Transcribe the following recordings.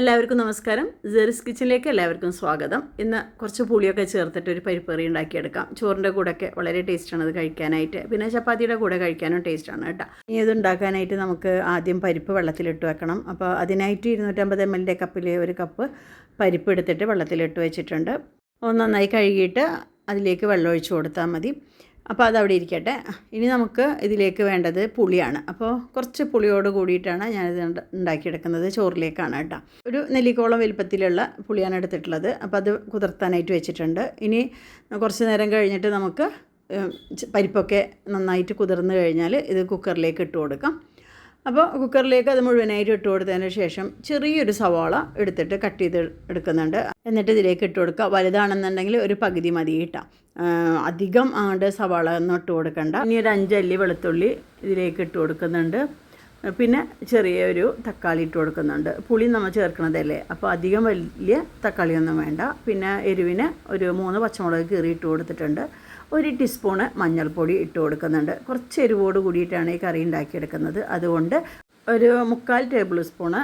എല്ലാവർക്കും നമസ്കാരം. ജെറിസ് കിച്ചണിലേക്ക് എല്ലാവർക്കും സ്വാഗതം. ഇന്ന് കുറച്ച് പുളിയൊക്കെ ചേർത്തിട്ട് ഒരു പരിപ്പറി ഉണ്ടാക്കിയെടുക്കാം. ചോറിന്റെ കൂടെയൊക്കെ വളരെ ടേസ്റ്റാണ് അത് കഴിക്കാനായിട്ട്. പിന്നെ ചപ്പാത്തിയുടെ കൂടെ കഴിക്കാനും ടേസ്റ്റാണ് കേട്ടോ. ഇനി ഇത് ഉണ്ടാക്കാനായിട്ട് നമുക്ക് ആദ്യം പരിപ്പ് വെള്ളത്തിലിട്ട് വെക്കണം. അപ്പോൾ അതിനായിട്ട് ഇരുന്നൂറ്റമ്പത് എം എല്ലിന്റെ കപ്പിൽ ഒരു കപ്പ് പരിപ്പ് എടുത്തിട്ട് വെള്ളത്തിലിട്ട് വെച്ചിട്ടുണ്ട്. ഒന്ന് നന്നായി കഴുകിയിട്ട് അതിലേക്ക് വെള്ളം ഒഴിച്ചു കൊടുത്താൽ മതി. അപ്പോൾ അതവിടെ ഇരിക്കട്ടെ. ഇനി നമുക്ക് ഇതിലേക്ക് വേണ്ടത് പുളിയാണ്. അപ്പോൾ കുറച്ച് പുളിയോട് കൂടിയിട്ടാണ് ഞാനിത് ഉണ്ട- ഉണ്ടാക്കിയെടുക്കുന്നത് ചോറിലേക്കാണ് കേട്ടോ. ഒരു നെല്ലിക്കോളം വലുപ്പത്തിലുള്ള പുളിയാണ് എടുത്തിട്ടുള്ളത്. അപ്പോൾ അത് കുതിർത്താനായിട്ട് വെച്ചിട്ടുണ്ട്. ഇനി കുറച്ച് നേരം കഴിഞ്ഞിട്ട് നമുക്ക് പരിപ്പൊക്കെ നന്നായിട്ട് കുതിർന്ന് കഴിഞ്ഞാൽ ഇത് കുക്കറിലേക്ക് ഇട്ട് കൊടുക്കാം. അപ്പോൾ കുക്കറിലേക്ക് അത് മുഴുവനായിട്ട് ഇട്ട് കൊടുത്തതിന് ശേഷം ചെറിയൊരു സവാള എടുത്തിട്ട് കട്ട് ചെയ്ത് എടുക്കുന്നുണ്ട്. എന്നിട്ട് ഇതിലേക്ക് ഇട്ട് കൊടുക്കുക. വലുതാണെന്നുണ്ടെങ്കിൽ ഒരു പകുതി മതി ഇട്ടാം അധികം ആണ്ട് സവാള ഒന്നും ഇട്ട് കൊടുക്കണ്ട. ഇനി ഒരു അഞ്ചല്ലി വെളുത്തുള്ളി ഇതിലേക്ക് ഇട്ട് കൊടുക്കുന്നുണ്ട്. പിന്നെ ചെറിയൊരു തക്കാളി ഇട്ട് കൊടുക്കുന്നുണ്ട്. പുളി നമ്മൾ ചേർക്കണതല്ലേ? അപ്പോൾ അധികം വലിയ തക്കാളിയൊന്നും വേണ്ട. പിന്നെ എരിവിന് ഒരു മൂന്ന് പച്ചമുളക് കീറി ഇട്ട് കൊടുത്തിട്ടുണ്ട്. ഒരു ടീസ്പൂണ് മഞ്ഞൾപ്പൊടി ഇട്ട് കൊടുക്കുന്നുണ്ട്. കുറച്ച് എരിവോട് കൂടിയിട്ടാണ് ഈ കറി ഉണ്ടാക്കിയെടുക്കുന്നത്. അതുകൊണ്ട് ഒരു മുക്കാൽ ടേബിൾ സ്പൂണ്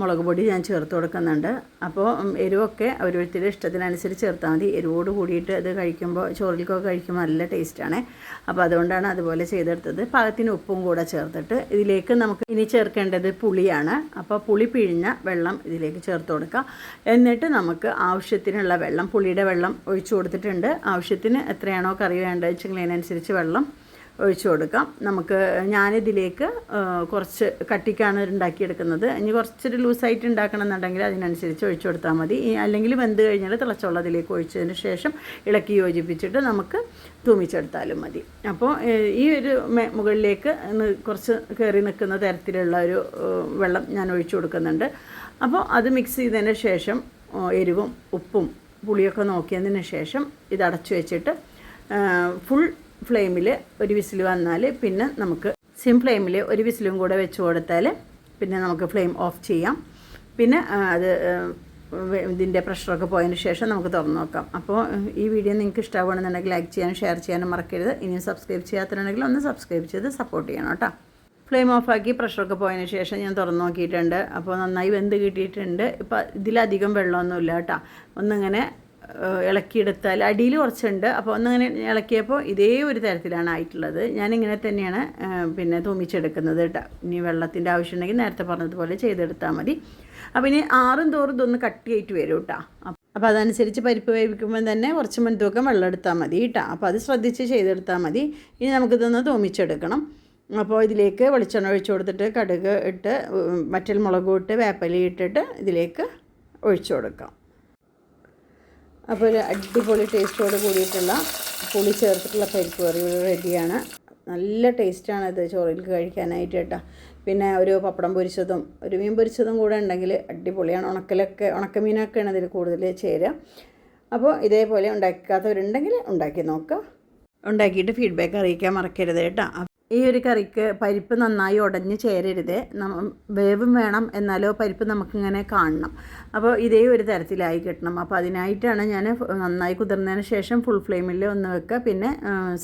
മുളക് പൊടി ഞാൻ ചേർത്ത് കൊടുക്കുന്നുണ്ട്. അപ്പോൾ എരിവൊക്കെ ഓരോരുത്തരുടെ ഇഷ്ടത്തിനനുസരിച്ച് ചേർത്താൽ മതി. എരിവോട് കൂടിയിട്ട് അത് കഴിക്കുമ്പോൾ ചോറിലേക്കൊക്കെ കഴിക്കുമ്പോൾ നല്ല ടേസ്റ്റാണ്. അപ്പോൾ അതുകൊണ്ടാണ് അതുപോലെ ചെയ്തെടുത്തത്. പാകത്തിന് ഉപ്പും കൂടെ ചേർത്തിട്ട് ഇതിലേക്ക് നമുക്ക് ഇനി ചേർക്കേണ്ടത് പുളിയാണ്. അപ്പോൾ പുളി പിഴിഞ്ഞ വെള്ളം ഇതിലേക്ക് ചേർത്ത് കൊടുക്കുക എന്നിട്ട് നമുക്ക് ആവശ്യത്തിനുള്ള വെള്ളം പുളിയുടെ വെള്ളം ഒഴിച്ചു കൊടുത്തിട്ടുണ്ട്. ആവശ്യത്തിന് എത്രയാണോ കറി വേണ്ടത് വെച്ചെങ്കിൽ അതിനനുസരിച്ച് വെള്ളം ഒഴിച്ചു കൊടുക്കാം. നമുക്ക് ഞാനിതിലേക്ക് കുറച്ച് കട്ടിക്കാണ് ഉണ്ടാക്കിയെടുക്കുന്നത്. ഇനി കുറച്ചൊരു ലൂസായിട്ട് ഉണ്ടാക്കണം എന്നുണ്ടെങ്കിൽ അതിനനുസരിച്ച് ഒഴിച്ചു കൊടുത്താൽ മതി. അല്ലെങ്കിൽ വെന്ത് കഴിഞ്ഞാൽ തിളച്ചുള്ള അതിലേക്ക് ഒഴിച്ചതിന് ശേഷം ഇളക്കി യോജിപ്പിച്ചിട്ട് നമുക്ക് തൂമിച്ചെടുത്താലും മതി. അപ്പോൾ ഈ ഒരു മുകളിലേക്ക് കുറച്ച് കയറി നിൽക്കുന്ന തരത്തിലുള്ള ഒരു വെള്ളം ഞാൻ ഒഴിച്ചു കൊടുക്കുന്നുണ്ട്. അപ്പോൾ അത് മിക്സ് ചെയ്തതിന് ശേഷം എരിവും ഉപ്പും പുളിയൊക്കെ നോക്കിയതിന് ശേഷം ഇത് അടച്ചു വെച്ചിട്ട് ഫുൾ ഫ്ലെയിമിൽ ഒരു വിസിൽ വന്നാൽ പിന്നെ നമുക്ക് സിം ഫ്ലെയിമിൽ ഒരു വിസിലും കൂടെ വെച്ച് കൊടുത്താൽ പിന്നെ നമുക്ക് ഫ്ലെയിം ഓഫ് ചെയ്യാം. പിന്നെ അത് ഇതിന്റെ പ്രഷറൊക്കെ പോയതിന് ശേഷം നമുക്ക് തുറന്നു നോക്കാം. അപ്പോൾ ഈ വീഡിയോ നിങ്ങൾക്ക് ഇഷ്ടമാവുകയാണെന്നുണ്ടെങ്കിൽ ലൈക്ക് ചെയ്യാനും ഷെയർ ചെയ്യാനും മറക്കരുത്. ഇനിയും സബ്സ്ക്രൈബ് ചെയ്യാത്തുണ്ടെങ്കിൽ ഒന്ന് സബ്സ്ക്രൈബ് ചെയ്ത് സപ്പോർട്ട് ചെയ്യണം കേട്ടോ. ഫ്ലെയിം ഓഫാക്കി പ്രഷറൊക്കെ പോയതിന് ശേഷം ഞാൻ തുറന്നു നോക്കിയിട്ടുണ്ട്. അപ്പോൾ നന്നായി വെന്ത് കിട്ടിയിട്ടുണ്ട്. ഇപ്പോൾ ഇതിലധികം വെള്ളമൊന്നുമില്ല കേട്ടോ. ഒന്നിങ്ങനെ ഇളക്കിയെടുത്താൽ അടിയിൽ കുറച്ചുണ്ട്. അപ്പോൾ ഒന്നങ്ങനെ ഇളക്കിയപ്പോൾ ഇതേ ഒരു തരത്തിലാണ് ആയിട്ടുള്ളത്. ഞാനിങ്ങനെ തന്നെയാണ് പിന്നെ തൂമിച്ചെടുക്കുന്നത് കേട്ടോ. ഇനി വെള്ളത്തിന്റെ ആവശ്യമുണ്ടെങ്കിൽ നേരത്തെ പറഞ്ഞതുപോലെ ചെയ്തെടുത്താൽ മതി. അപ്പോൾ ഇനി ആറും തോറും ഇതൊന്ന് കട്ടിയായിട്ട് വരും കേട്ടോ. അപ്പോൾ അതനുസരിച്ച് പരിപ്പ് വേവിക്കുമ്പോൾ തന്നെ കുറച്ച് മുൻതൂക്കം വെള്ളം എടുത്താൽ മതി കേട്ടോ. അപ്പോൾ അത് ശ്രദ്ധിച്ച് ചെയ്തെടുത്താൽ മതി. ഇനി നമുക്കിതൊന്ന് തൂമിച്ചെടുക്കണം. അപ്പോൾ ഇതിലേക്ക് വെളിച്ചെണ്ണ ഒഴിച്ചു കൊടുത്തിട്ട് കടുക് ഇട്ട് മറ്റൽ മുളകും ഇട്ട് വേപ്പലി ഇട്ടിട്ട് ഇതിലേക്ക് ഒഴിച്ചു കൊടുക്കാം. അപ്പോൾ ഒരു അടിപൊളി ടേസ്റ്റോട് കൂടിയിട്ടുള്ള പുളി ചേർത്തിട്ടുള്ള പരിപ്പ് കറി ഇവിടെ റെഡിയാണ്. നല്ല ടേസ്റ്റാണ് ഇത് ചോറിൽ കഴിക്കാനായിട്ട് കേട്ടോ. പിന്നെ ഒരു പപ്പടം പൊരിച്ചതും ഒരു മീൻ പൊരിച്ചതും കൂടെ ഉണ്ടെങ്കിൽ അടിപൊളിയാണ്. ഉണക്കലൊക്കെ ഉണക്കമീനൊക്കെയാണ് ഇതിൽ കൂടുതൽ ചേരുക. അപ്പോൾ ഇതേപോലെ ഉണ്ടാക്കാത്തവരുണ്ടെങ്കിൽ ഉണ്ടാക്കി നോക്കുക ഉണ്ടാക്കിയിട്ട് ഫീഡ്ബാക്ക് അറിയിക്കാൻ മറക്കരുത് കേട്ടോ. ഈ ഒരു കറിക്ക് പരിപ്പ് നന്നായി ഉടഞ്ഞ് ചേരരുത്. വേവും വേണം എന്നാലോ പരിപ്പ് നമുക്കിങ്ങനെ കാണണം. അപ്പോൾ ഇതേ ഒരു തരത്തിലായി കിട്ടണം. അപ്പോൾ അതിനായിട്ടാണ് ഞാൻ നന്നായി കുതിർന്നതിന് ശേഷം ഫുൾ ഫ്ലെയിമിൽ ഒന്ന് വെക്കുക. പിന്നെ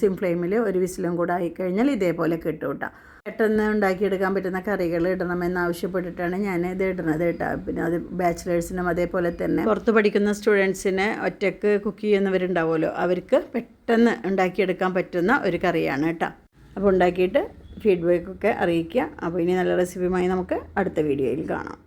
സിം ഫ്ലെയിമിൽ ഒരു വിസിലും കൂടെ ആയിക്കഴിഞ്ഞാൽ ഇതേപോലെ കിട്ടും കേട്ടോ. പെട്ടെന്ന് ഉണ്ടാക്കിയെടുക്കാൻ പറ്റുന്ന കറികൾ ഇടണമെന്ന് ആവശ്യപ്പെട്ടിട്ടാണ് ഞാൻ ഇത് ഇടുന്നത് കേട്ടോ. പിന്നെ അത് ബാച്ചിലേഴ്സിനും അതേപോലെ തന്നെ പുറത്ത് പഠിക്കുന്ന സ്റ്റുഡൻസിന് ഒറ്റയ്ക്ക് കുക്ക് ചെയ്യുന്നവരുണ്ടാവുമല്ലോ. അവർക്ക് പെട്ടെന്ന് ഉണ്ടാക്കിയെടുക്കാൻ പറ്റുന്ന ഒരു കറിയാണ് കേട്ടോ. അപ്പോൾ ഉണ്ടാക്കിയിട്ട് ഫീഡ്ബാക്കൊക്കെ അറിയിക്കുക. അപ്പോൾ ഇനി നല്ല റെസിപ്പിയുമായി നമുക്ക് അടുത്ത വീഡിയോയിൽ കാണാം.